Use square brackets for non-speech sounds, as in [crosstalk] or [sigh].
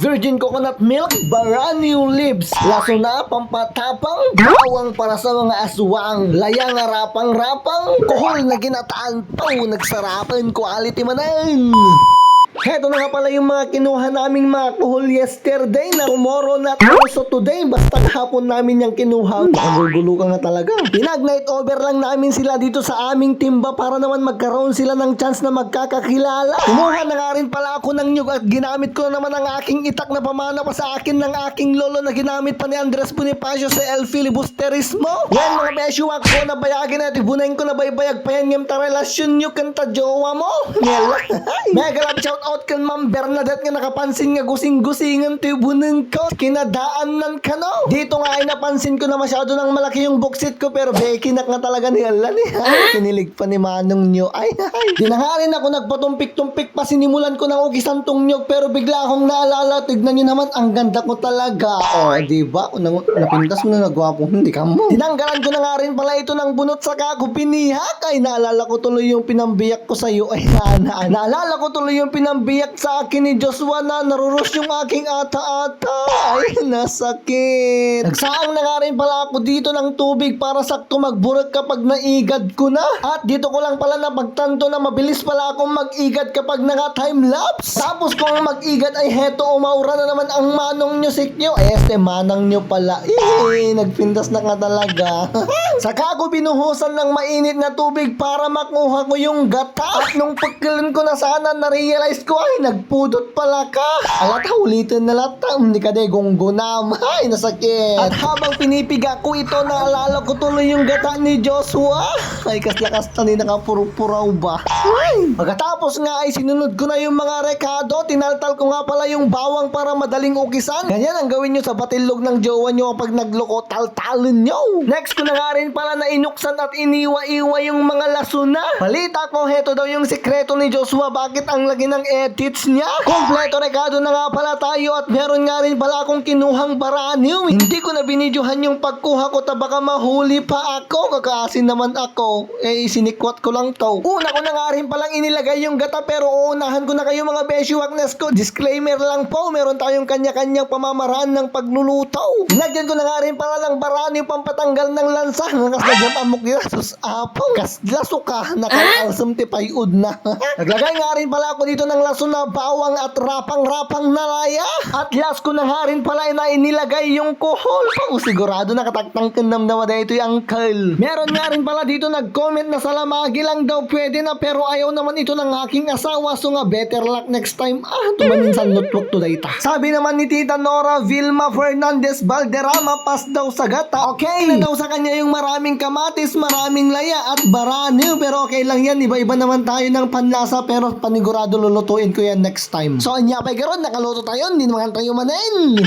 virgin coconut milk, baraniw leaves, laso na pampatapang, bawang para sa mga aswang, layang rapang-rapang, kohol na ginataan pao, nagsarapan, quality manan. Heto na nga pala yung mga kinuha naming mga kuhol yesterday na tomorrow na also today. Basta hapon namin yung kinuha. Nakagugulo ka nga talaga. Pinag-night over lang namin sila dito sa aming timba para naman magkaroon sila ng chance na magkakakilala. Kumuha na nga rin pala ako ng nyug at ginamit ko na naman ang aking itak na pamana pa sa akin ng aking lolo na ginamit pa ni Andres Bonifacio sa El Filibusterismo. Yan mga besyuwak ko na bayagin at ibunayin ko na baybayag pa yan yung ta relasyon nyo kanta jowa mo. Ngela. [laughs] Mega love shout out kan Ma'am Bernadette nga nakapansin nga gusing-gusingan tibunan ko. Kinadaanan ka no. Dito nga ay napansin ko na masyado nang malaki yung buksit ko pero bekinak nga talaga ni Alan eh. Kinilig pa ni Manong nyo. Ay, ay. Di na nga rin ako nagpatumpik-tumpik pa sinimulan ko ng ugisan tong nyog pero bigla akong naalala. Tignan nyo naman ang ganda ko talaga. O, oh, di ba? Kung nang- napintas mo na nagwapo, hindi ka mo. Tinanggalan ko na nga rin pala ito ng bunot sa kako pinihak. Ay, naalala ko tuloy yung pinambiyak ko sa iyo. Ay, na, na, naalala ko tuloy yung pinambiyak sa akin ni Joshua na narurus yung aking ata-ata. Ay, nasakit. Nagsaang na nga rin pala ako dito ng tubig para sakto magburak kapag naigad ko na. At dito ko lang pala napagtanto na mabilis pala akong mag-igad kapag naka-time lapse. Tapos kung mag-igad ay heto umaura na naman ang manong nyo sikyo. Eh, este manang nyo pala. Eh, nagpintas na nga talaga. [laughs] Saka ako binuhusan ng mainit na tubig para makuha ko yung gata. At nung pagkalan ko na sana, na-realize ko ay nagpudot pala ka. Alata, ulitin na lata. Hindi ka de gonggonam. [laughs] Ay, nasakit. At habang pinipiga ko ito, naalala ko tuloy yung gata ni Joshua. [laughs] Ay, kaslakas na ni nakapurupuraw ba? Ay. Pagkatapos nga ay sinunod ko na yung mga rekado. Tinaltal ko nga pala yung bawang para madaling ukisan. Ganyan ang gawin nyo sa batilog ng jowa nyo kapag nagloko, taltalin nyo. Next ko na nga rin pala na inuksan at iniwa-iwa yung mga lasuna. Balita ko, heto daw yung sikreto ni Joshua. Bakit ang lagi ng edits niya? Kompleto rekado na nga pala tayo at meron nga rin pala akong kinuhang baraniw. Hindi ko na binidyohan yung pagkuha ko ta baka mahuli pa ako. Kakaasin naman ako. Eh, sinikwat ko lang to. Una ko na nga rin palang inilagay yung gata pero uunahan ko na kayo mga beshiwaknes ko. Disclaimer lang po, meron tayong kanya-kanyang pamamaraan ng pagluluto. Lagyan ko na nga rin pala ng baraniw pampatanggal ng lansa. Ngakas na dyan amok nila. Sus, apo. Kasla suka. Nakakasam tipay ud na. [laughs] Naglagay nga rin pala ako dito ng laso na bawang at rapang-rapang na laya. At last ko na nga rin pala na inilagay yung kohol. Pang sigurado nakataktang kanam na wala ito yung uncle. Meron nga rin pala dito nag-comment na salamagi lang daw pwede na pero ayaw naman ito ng aking asawa. So nga better luck next time. Ah, tumanin sa notebook today ta. Sabi naman ni Tita Nora Vilma Fernandez Valderrama pas daw sa gata. Okay na daw sa kanya yung maraming kamatis, maraming laya at baraniw. Pero okay lang yan. Iba-iba naman tayo ng panlasa pero panigurado lulutuin ko yan next time. So anya pa karon nakaluto tayo. Hindi naman tayo manin.